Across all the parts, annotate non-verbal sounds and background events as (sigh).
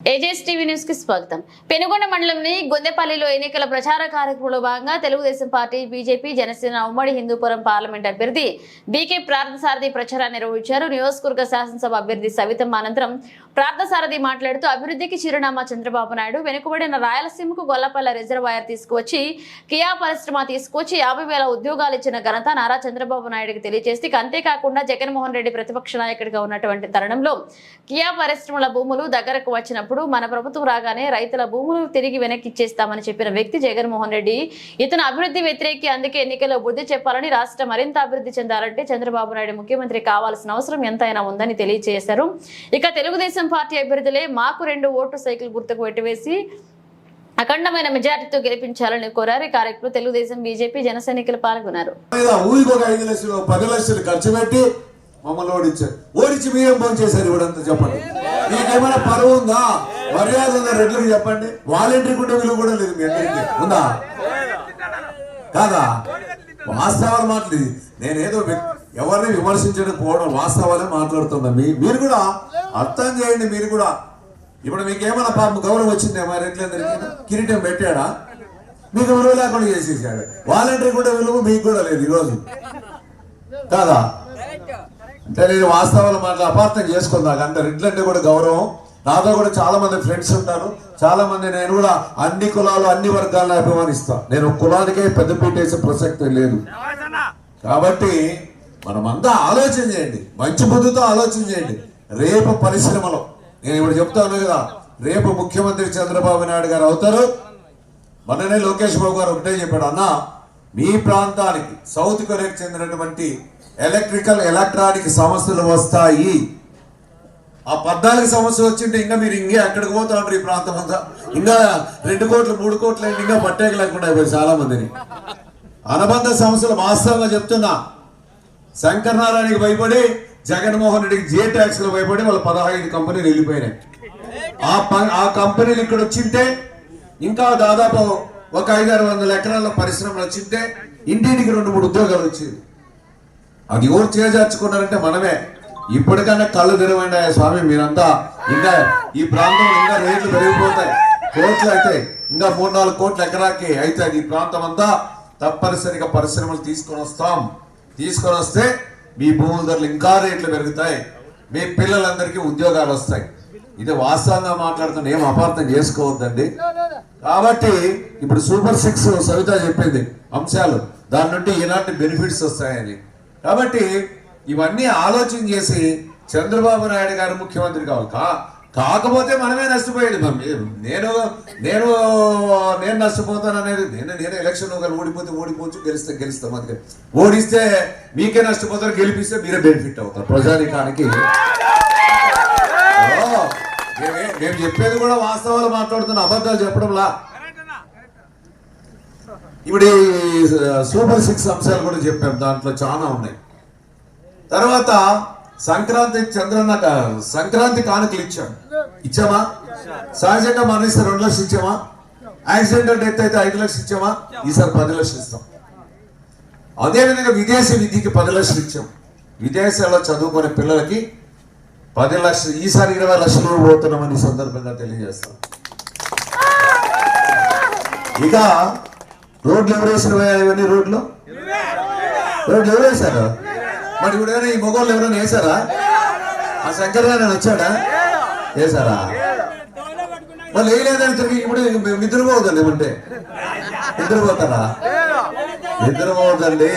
Ages TV న్యూస్కి స్వాగతం. పెనుగొండ మండలంని గొందెపల్లిలో ఎన్నికల ప్రచార కార్యక్రమంలో భాగంగా తెలుగుదేశం పార్టీ బీజేపీ జనసేన ఉమ్మడి హిందూపురం పార్లమెంట్ అభ్యర్థి బీకే ప్రార్థసారథి ప్రచారాన్ని నిర్వహించారు. నియోజకవర్గ శాసనసభ అభ్యర్థి సవితమ్మ అనంతరం ప్రార్థసారథి మాట్లాడుతూ అభివృద్ధికి చిరునామా చంద్రబాబు నాయుడు వెనుకబడిన రాయలసీమకు గొల్లపల్ల రిజర్వాయర్ తీసుకువచ్చి కియా పరిశ్రమ తీసుకొచ్చి యాభై వేల ఉద్యోగాలు ఇచ్చిన ఘనత నారా చంద్రబాబు నాయుడుకి తెలియజేస్తే అంతేకాకుండా జగన్మోహన్ రెడ్డి ప్రతిపక్ష నాయకుడిగా ఉన్నటువంటి తరుణంలో కియా పరిశ్రమల భూములు దగ్గరకు వచ్చినప్పుడు మన ప్రభుత్వం రాగానే రైతుల భూములు తిరిగి వెనక్కి ఇచ్చేస్తామని చెప్పిన వ్యక్తి జగన్మోహన్ రెడ్డి. ఇతను అభివృద్ధి వ్యతిరేకి అందుకే ఎన్నికల్లో బుద్ధి చెప్పాలని రాష్ట్రం మరింత అభివృద్ధి చెందాలంటే చంద్రబాబు నాయుడు ముఖ్యమంత్రి కావాల్సిన అవసరం ఎంతైనా ఉందని తెలియజేశారు. ఇక తెలుగుదేశం పార్టీ అభ్యర్థులే మాకు రెండు ఓటు సైకిల్ గుర్తుకు పెట్టివేసి అఖండమైన మెజారిటీతో గెలిపించాలని కోరారు. ఈ కార్యక్రమంలో తెలుగుదేశం బీజేపీ జన సైనికులు పాల్గొన్నారు. ఖర్చు పెట్టి మమ్మల్ని ఓడించారు. ఓడించి మీరేం ఫోన్ చేశారు ఇవిడంతా చెప్పండి. మీకేమైనా పరువు ఉందా? మర్యాద ఉందా? రెడ్లకు చెప్పండి. వాలంటీర్ ఉండే విలువ కూడా లేదు మీ అందరికీ. ఉందా? కాదా? వాస్తవాలు మాట్లాడి. నేనేదో వ్యక్- ఎవరిని విమర్శించడం పోవడం వాస్తవాలే మాట్లాడుతున్నా మీ మీరు కూడా అర్థం చేయండి మీరు కూడా. ఇప్పుడు మీకేమైనా పాపం గౌరవం వచ్చిందేమో రెడ్లందరికీ కిరీటం పెట్టాడా? మీకు విలువ లేకుండా చేసేసాడు. వాలంటీర్ కూడా విలువ మీకు కూడా లేదు ఈరోజు. కాదా? అంటే నేను వాస్తవాలు మాట్లా అపార్థం చేసుకున్నాను అంత రెడ్లంటే కూడా గౌరవం. నాతో కూడా చాలా మంది ఫ్రెండ్స్ ఉంటారు. చాలా మంది నేను కూడా అన్ని కులాలు అన్ని వర్గాలను అభిమానిస్తా. నేను కులానికే పెద్దపీట వేసే ప్రసక్తి లేదు. కాబట్టి మనమంతా ఆలోచన చేయండి. మంచి బుద్ధితో ఆలోచన చేయండి. రేపు పరిశ్రమలో నేను ఇప్పుడు చెప్తాను కదా రేపు ముఖ్యమంత్రి చంద్రబాబు నాయుడు గారు అవుతారు. మొన్ననే లోకేష్ బాబు గారు ఒకటే చెప్పాడు అన్న మీ ప్రాంతానికి సౌత్ కొరియాకు చెందినటువంటి ఎలక్ట్రికల్ ఎలక్ట్రానిక్ సమస్యలు వస్తాయి. ఆ పద్నాలుగు సంవత్సరాలు వచ్చింటే ఇంకా మీరు ఇంకే అక్కడికి పోతా ఉంటారు ఈ ప్రాంతం అంతా. ఇంకా రెండు కోట్లు మూడు కోట్లు ఇంకా పట్టేక లేకుండా చాలా మందిని అనుబంధ సమస్యలు వాస్తవంగా చెప్తున్నా. శంకరనారాయణకి భయపడి జగన్మోహన్ రెడ్డికి జే ట్యాక్స్లో భయపడి వాళ్ళ పదహైదు కంపెనీలు వెళ్ళిపోయినాయి. ఆ ప- ఆ కంపెనీలు ఇక్కడ వచ్చింటే ఇంకా దాదాపు ఒక ఐదారు వందల ఎకరాల పరిశ్రమలు వచ్చింటే ఇంటింటికి రెండు మూడు ఉద్యోగాలు వచ్చేది అది ఎవరు చేజార్చుకున్నారంటే మనమే. ఇప్పటికన్నా కళ్ళు తెరవండి స్వామి మీరంతా ఇంకా ఈ ప్రాంతంలో ఇంకా రేట్లు పెరిగిపోతాయి. కోట్లు అయితే ఇంకా మూడు నాలుగు కోట్ల ఎకరాకి అయితే ఈ ప్రాంతం అంతా తప్పనిసరిగా పరిశ్రమలు తీసుకొని వస్తాం. తీసుకొని వస్తే మీ భూముల ధరలు ఇంకా రేట్లు పెరుగుతాయి. మీ పిల్లలందరికీ ఉద్యోగాలు వస్తాయి. ఇది వాస్తవంగా మాట్లాడుతున్న ఏం అపార్థం చేసుకోవద్దండి. కాబట్టి ఇప్పుడు సూపర్ సిక్స్ సవిత చెప్పింది అంశాలు. దాని నుండి ఇలాంటి బెనిఫిట్స్ వస్తాయని. కాబట్టి ఇవన్నీ ఆలోచన చేసి చంద్రబాబు నాయుడు గారు ముఖ్యమంత్రి కావాలి. కాకపోతే మనమే మీరు- నేను నేను నేను నష్టపోతాను అనేది నేను నేను ఎలక్షన్ ఒకరు ఓడిపోతే ఓడిపోవచ్చు గెలిస్తే గెలుస్తాం అందుకే. ఓడిస్తే మీకే నష్టపోతారు గెలిపిస్తే మీరే బెనిఫిట్ అవుతారు. ప్రజానికానికి. మేమే- (laughs) చెప్పేది కూడా వాస్తవాలు మాట్లాడుతున్న అబద్ధాలు చెప్పడంలా. ఇప్పుడు సూపర్ సిక్స్ అంశాలు కూడా చెప్పాం దాంట్లో చాలా ఉన్నాయి. తర్వాత సంక్రాంతి చంద్రన్న సంక్రాంతి కానుకలు ఇచ్చాం ఇచ్చామా? సహజంగా మరణిస్తే రెండు లక్షలు ఇచ్చామా? యాక్సిడెంటల్ డెత్ అయితే ఐదు లక్షలు ఇచ్చామా? ఈసారి పది లక్షలు ఇస్తాం. అదేవిధంగా విదేశీ విద్యకి పది లక్షలు ఇచ్చాం. విదేశాల్లో చదువుకునే పిల్లలకి పది లక్షలు ఈసారి ఇరవై లక్షలు పోతున్నామని సందర్భంగా తెలియజేస్తాం. ఇక రోడ్లు ఎవరు వేసిన ఇవన్నీ రోడ్లు? రోడ్లు ఎవరు వేశారు? మరి ఇప్పుడు ఏమైనా ఈ మొగోళ్ళు ఎవరైనా వేశారా? ఆ శంకర్ వచ్చాడా? వేశారా? వాళ్ళు వేయలేదని తిరిగి ఇప్పుడు నిద్రపోవద్దండి ఏమంటే? నిద్రపోతారా? నిద్రపోవద్దండి.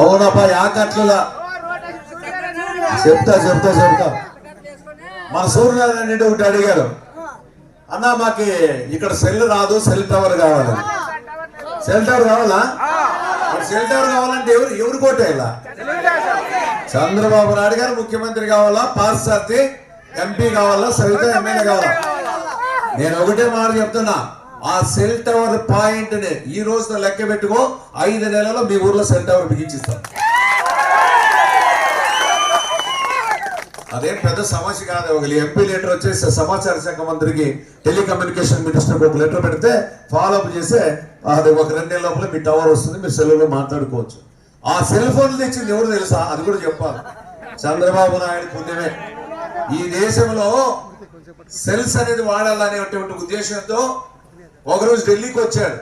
అవునప్పా యాకట్లులా చెప్తా చెప్తా చెప్తా. మన సూర్యనారాయణ రెడ్డి ఒకటి అడిగారు. అన్న మాకి ఇక్కడ సెల్ రాదు సెల్ టవర్ కావాలి. సెల్ టవర్ కావాలా? సెల్ టవర్ కావాలంటే ఎవరు ఎవరు కోటేయాలా చంద్రబాబు నాయుడు గారు ముఖ్యమంత్రి కావాలా? పాశ్చాత్య ఎంపీ కావాలా? సవిత ఎమ్మెల్యే కావాలా? నేను ఒకటే మాట చెప్తున్నా. ఆ సెల్ టవర్ పాయింట్ని ఈ రోజున లెక్క పెట్టుకో. ఐదు నెలల్లో మీ ఊర్లో సెల్ టవర్ బిగించిస్తాం. అదేం పెద్ద సమస్య కాదు. ఒక ఎంపీ లెటర్ వచ్చేసి సమాచార శాఖ మంత్రికి టెలికమ్యూనికేషన్ మినిస్టర్ ఒక లెటర్ పెడితే ఫాలో అప్ చేస్తే అది ఒక రెండేళ్ళ లోపల మీ టవర్ వస్తుంది మీరు సెల్లులో మాట్లాడుకోవచ్చు. ఆ సెల్ ఫోన్లు తెచ్చింది ఎవరు తెలుసా? అది కూడా చెప్పాలి. చంద్రబాబు నాయుడు పుణ్యమే. ఈ దేశంలో సెల్స్ అనేది వాడాలనేటువంటి ఉద్దేశంతో ఒకరోజు ఢిల్లీకి వచ్చాడు.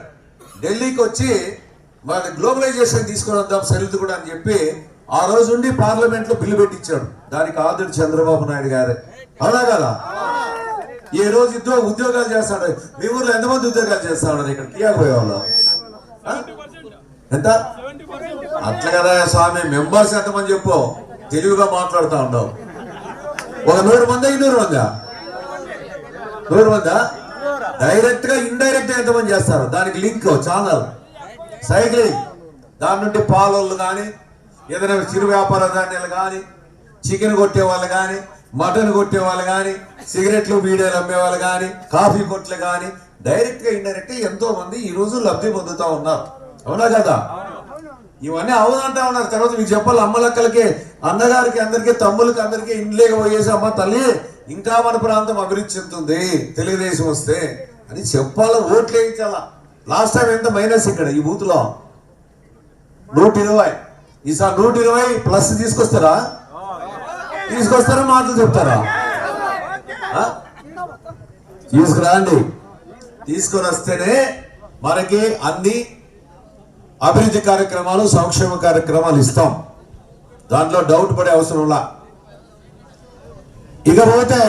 ఢిల్లీకి వచ్చి వాళ్ళ గ్లోబలైజేషన్ తీసుకొని వద్దాం సెల్స్ కూడా అని చెప్పి ఆ రోజు ఉండి పార్లమెంట్లో బిల్లు పెట్టించాడు. దానికి ఆదుడు చంద్రబాబు నాయుడు గారే. అవునా కదా? ఈ రోజు ఇద్దరు ఉద్యోగాలు చేస్తాడు. మీ ఊర్లో ఎంతమంది ఉద్యోగాలు చేస్తా ఉన్నారు ఇక్కడ? కియాకు పోయేవాళ్ళు? ఎంత? అట్లా కదా స్వామి మెంబర్స్ ఎంతమంది చెప్పు? తెలివిగా మాట్లాడుతూ ఉండవు. ఒక నూరు మందా నూరు మందా? నూరు మందా? డైరెక్ట్గా ఇండైరెక్ట్గా ఎంతమంది చేస్తారు? దానికి లింక్ ఛానల్. సైక్లింగ్ దాని నుండి పాలోళ్ళు కానీ ఏదైనా చిరు వ్యాపార ధాన్యాలు కానీ చికెన్ కొట్టే వాళ్ళు కానీ మటన్ కొట్టే వాళ్ళు కానీ సిగరెట్లు బీడీలు అమ్మే వాళ్ళు కానీ కాఫీ కొట్లు కానీ డైరెక్ట్గా ఇండైరెక్ట్ ఎంతో మంది ఈ రోజు లబ్ధి పొందుతా ఉన్నారు. అవునా కదా? ఇవన్నీ అవునంటా ఉన్నారు. తర్వాత మీకు చెప్పాలి అమ్మలక్కలకి అన్నగారికి అందరికి తమ్ములకి అందరికీ ఇండ్లేక పోయేసి అమ్మ తల్లి ఇంకా మన ప్రాంతం అభివృద్ధి చెందుతుంది తెలుగుదేశం వస్తే అని చెప్పాలా ఓట్లు వేయించాలా లాస్ట్ టైం ఎంత మైనస్ ఇక్కడ ఈ బూత్లో? నూట ఇరవై. ఈసారి నూట ఇరవై ప్లస్ తీసుకొస్తారా? తీసుకొస్తారా మాటలు చెప్తారా? తీసుకురాండి. తీసుకొని వస్తేనే మనకి అన్ని అభివృద్ధి కార్యక్రమాలు సంక్షేమ కార్యక్రమాలు ఇస్తాం. దాంట్లో డౌట్ పడే అవసరంలా ఇకపోతే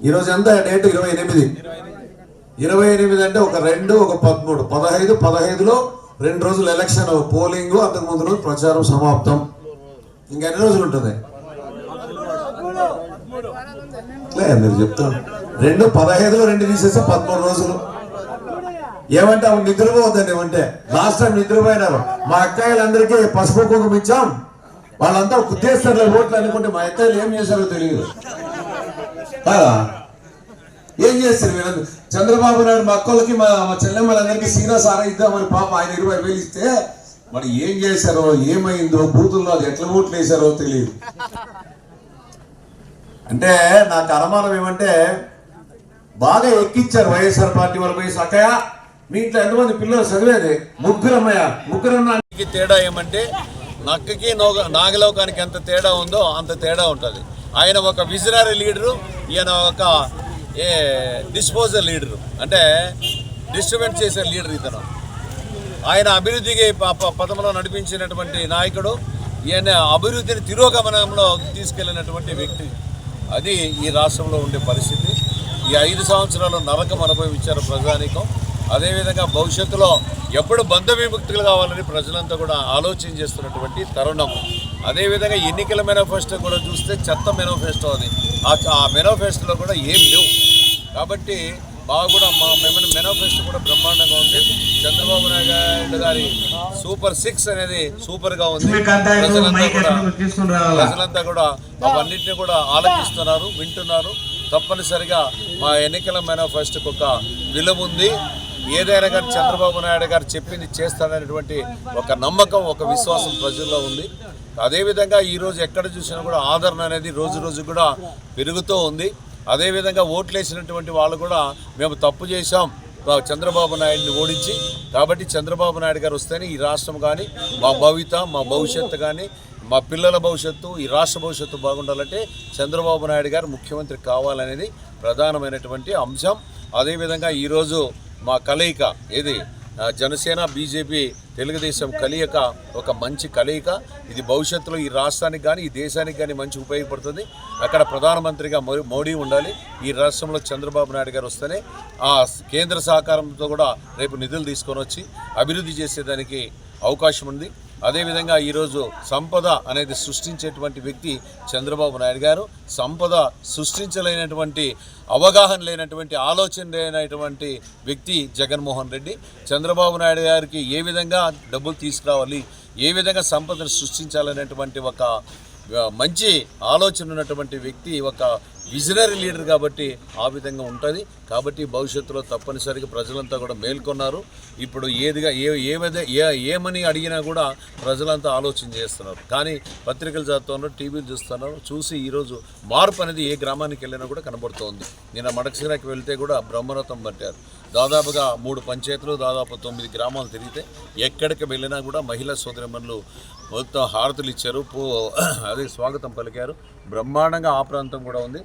ఈరోజు ఎంత? డేట్ ఇరవై ఎనిమిది. ఇరవై ఎనిమిది అంటే ఒక రెండు ఒక పదమూడు. పదహైదు పదహైదులో రెండు రోజులు ఎలక్షన్ పోలింగ్ అంతకు ముందు రోజు ప్రచారం సమాప్తం. ఇంకా ఎన్ని రోజులు ఉంటుంది? లే మీరు చెప్తాను రెండు పదహైదులో రెండు తీసేస్తే పదమూడు రోజులు. ఏమంటే అవి నిద్రపోవద్దండి ఏమంటే. లాస్ట్ టైం నిద్రపోయినారు. మా అక్కాయిలందరికీ పసుపు కుంకుమ ఇచ్చాం. వాళ్ళంతా కుద్దేస్తారు ఓట్లు అనుకుంటే మా అక్కాయిలు ఏం చేశారో తెలియదు. ఏం చేస్తారు వీళ్ళందరూ? చంద్రబాబు నాయుడు మా అక్కలకి మా మా చెల్లెమ్మలందరికీ సీరా సారా ఇద్దామని పాప ఆయన ఇరవై వేలు ఇస్తే మరి ఏం చేశారో ఏమైందో బూతుల్లో అది ఎట్లా ఓట్లు వేశారో తెలియదు. అంటే నాకు అనుమానం ఏమంటే బాగా ఎక్కిచ్చారు వైఎస్ఆర్ పార్టీ వాళ్ళు. పోయి సక్కయ్య మీ ఇంట్లో ఎంతమంది పిల్లలు చదివేది? ముగ్గురు అమ్మయ్య ముగ్గురు తేడా ఏమంటే నక్కకి నోగ నాగలోకానికి ఎంత తేడా ఉందో అంత తేడా ఉంటుంది. ఆయన ఒక విజనరీ లీడరు ఈయన ఒక ఏ డిస్పోజల్ లీడరు. అంటే డిస్ట్రిబ్యూట్ చేసే లీడర్ ఇతను. ఆయన అభివృద్ధికి ప- పథంలో నడిపించినటువంటి నాయకుడు ఈయన అభివృద్ధిని తిరోగమనంలో తీసుకెళ్ళినటువంటి వ్యక్తి. అది ఈ రాష్ట్రంలో ఉండే పరిస్థితి. ఈ ఐదు సంవత్సరాలు నరకం అనుభవించారు ప్రజానీకం. అదేవిధంగా భవిష్యత్తులో ఎప్పుడు బంధ విముక్తులు కావాలని ప్రజలంతా కూడా ఆలోచన చేస్తున్నటువంటి తరుణం. అదేవిధంగా ఎన్నికల మేనిఫెస్టో కూడా చూస్తే చెత్త మేనిఫెస్టో అది. ఆ- ఆ మేనిఫెస్టోలో కూడా ఏం లేవు. కాబట్టి బాగా కూడా మా మెమన్ మేనిఫెస్టో కూడా బ్రహ్మాండంగా ఉంది. చంద్రబాబు నాయుడు గారి సూపర్ సిక్స్ అనేది సూపర్గా ఉంది. ప్రజలంతా కూడా ప్రజలంతా కూడా అవన్నింటినీ కూడా ఆలోచిస్తున్నారు వింటున్నారు. తప్పనిసరిగా మా ఎన్నికల మేనిఫెస్టోకి ఒక విలువ ఉంది ఏదైనా కానీ చంద్రబాబు నాయుడు గారు చెప్పింది చేస్తాడనేటువంటి ఒక నమ్మకం ఒక విశ్వాసం ప్రజల్లో ఉంది. అదేవిధంగా ఈరోజు ఎక్కడ చూసినా కూడా ఆదరణ అనేది రోజు రోజు కూడా పెరుగుతూ ఉంది. అదేవిధంగా ఓట్లేసినటువంటి వాళ్ళు కూడా మేము తప్పు చేశాం. చంద్రబాబు నాయుడిని ఓడించి కాబట్టి చంద్రబాబు నాయుడు గారు వస్తేనే ఈ రాష్ట్రం కానీ మా భవిత మా భవిష్యత్తు కానీ మా పిల్లల భవిష్యత్తు ఈ రాష్ట్ర భవిష్యత్తు బాగుండాలంటే చంద్రబాబు నాయుడు గారు ముఖ్యమంత్రి కావాలనేది ప్రధానమైనటువంటి అంశం. అదేవిధంగా ఈరోజు మా కలయిక ఏది? జనసేన బీజేపీ తెలుగుదేశం కలయిక ఒక మంచి కలయిక. ఇది భవిష్యత్తులో ఈ రాష్ట్రానికి కానీ ఈ దేశానికి కానీ మంచి ఉపయోగపడుతుంది. అక్కడ ప్రధానమంత్రిగా మో- మోడీ ఉండాలి. ఈ రాష్ట్రంలో చంద్రబాబు నాయుడు గారు వస్తేనే ఆ కేంద్ర సహకారంతో కూడా రేపు నిధులు తీసుకొని వచ్చి అభివృద్ధి చేసేదానికి అవకాశం ఉంది. అదేవిధంగా ఈరోజు సంపద అనేది సృష్టించేటువంటి వ్యక్తి చంద్రబాబు నాయుడు గారు. సంపద సృష్టించలేనటువంటి అవగాహన లేనటువంటి ఆలోచన లేనటువంటి వ్యక్తి జగన్మోహన్ రెడ్డి. చంద్రబాబు నాయుడు గారికి ఏ విధంగా డబ్బులు తీసుకురావాలి ఏ విధంగా సంపదను సృష్టించాలనేటువంటి ఒక మంచి ఆలోచన ఉన్నటువంటి వ్యక్తి ఒక విజనరీ లీడర్ కాబట్టి ఆ విధంగా ఉంటుంది. కాబట్టి భవిష్యత్తులో తప్పనిసరిగా ప్రజలంతా కూడా మేల్కొన్నారు. ఇప్పుడు ఏదిగా ఏ ఏమదే ఏ ఏమని అడిగినా కూడా ప్రజలంతా ఆలోచన చేస్తున్నారు. కానీ పత్రికలు చదువుతున్నారు టీవీలు చూస్తున్నారు. చూసి ఈరోజు మార్పు అనేది ఏ గ్రామానికి వెళ్ళినా కూడా కనబడుతోంది. నిన్న మడకసిరాకి వెళ్తే కూడా బ్రహ్మరథం పట్టారు. దాదాపుగా మూడు పంచాయతీలు దాదాపు తొమ్మిది గ్రామాలు తిరిగితే ఎక్కడికి వెళ్ళినా కూడా మహిళా సోదరిమణులు మొత్తం హారతులు ఇచ్చారు. పో అదే స్వాగతం పలికారు. బ్రహ్మాండంగా ఆ ప్రాంతం కూడా ఉంది.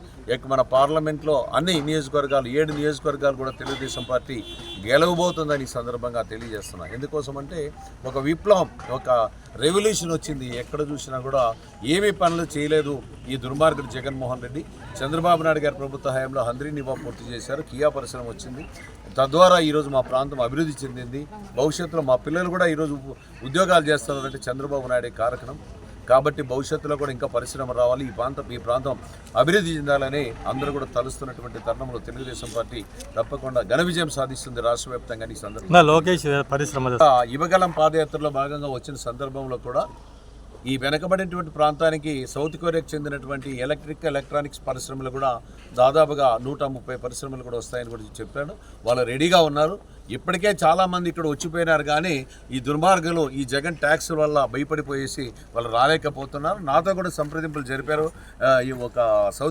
మన పార్లమెంట్లో అన్ని నియోజకవర్గాలు ఏడు నియోజకవర్గాలు కూడా తెలుగుదేశం పార్టీ గెలవబోతుందని ఈ సందర్భంగా తెలియజేస్తున్నా. ఎందుకోసం అంటే ఒక విప్లవం ఒక రెవల్యూషన్ వచ్చింది. ఎక్కడ చూసినా కూడా ఏమీ పనులు చేయలేదు ఈ దుర్మార్గుడు జగన్మోహన్ రెడ్డి. చంద్రబాబు నాయుడు గారి ప్రభుత్వ హయాంలో హంద్రీ నివా పూర్తి చేశారు. కియా పరిశ్రమ వచ్చింది. తద్వారా ఈరోజు మా ప్రాంతం అభివృద్ధి చెందింది. భవిష్యత్తులో మా పిల్లలు కూడా ఈరోజు ఉద్యోగాలు చేస్తున్నారంటే చంద్రబాబు నాయుడు కారకం కాబట్టి భవిష్యత్తులో కూడా ఇంకా పరిశ్రమ రావాలి. ఈ ప్రాంతం ఈ ప్రాంతం అభివృద్ధి చెందాలని అందరూ కూడా తలుస్తున్నటువంటి తరుణంలో తెలుగుదేశం పార్టీ తప్పకుండా ఘన విజయం సాధిస్తుంది రాష్ట్ర వ్యాప్తంగా ఈ సందర్భంగా నా లోకేష్ పరిశ్రమ యువగలం పాదయాత్రలో భాగంగా వచ్చిన సందర్భంలో కూడా ఈ వెనకబడినటువంటి ప్రాంతానికి సౌత్ కొరియాకు చెందినటువంటి ఎలక్ట్రిక్ ఎలక్ట్రానిక్స్ పరిశ్రమలు కూడా దాదాపుగా నూట ముప్పై పరిశ్రమలు కూడా వస్తాయని కూడా చెప్పాడు. వాళ్ళు రెడీగా ఉన్నారు. ఇప్పటికే చాలామంది ఇక్కడ వచ్చిపోయినారు కానీ ఈ దుర్మార్గులు ఈ జగన్ ట్యాక్స్ వల్ల భయపడిపోయేసి వాళ్ళు రాలేకపోతున్నారు. నాతో కూడా సంప్రదింపులు జరిపారు. ఈ ఒక సౌత్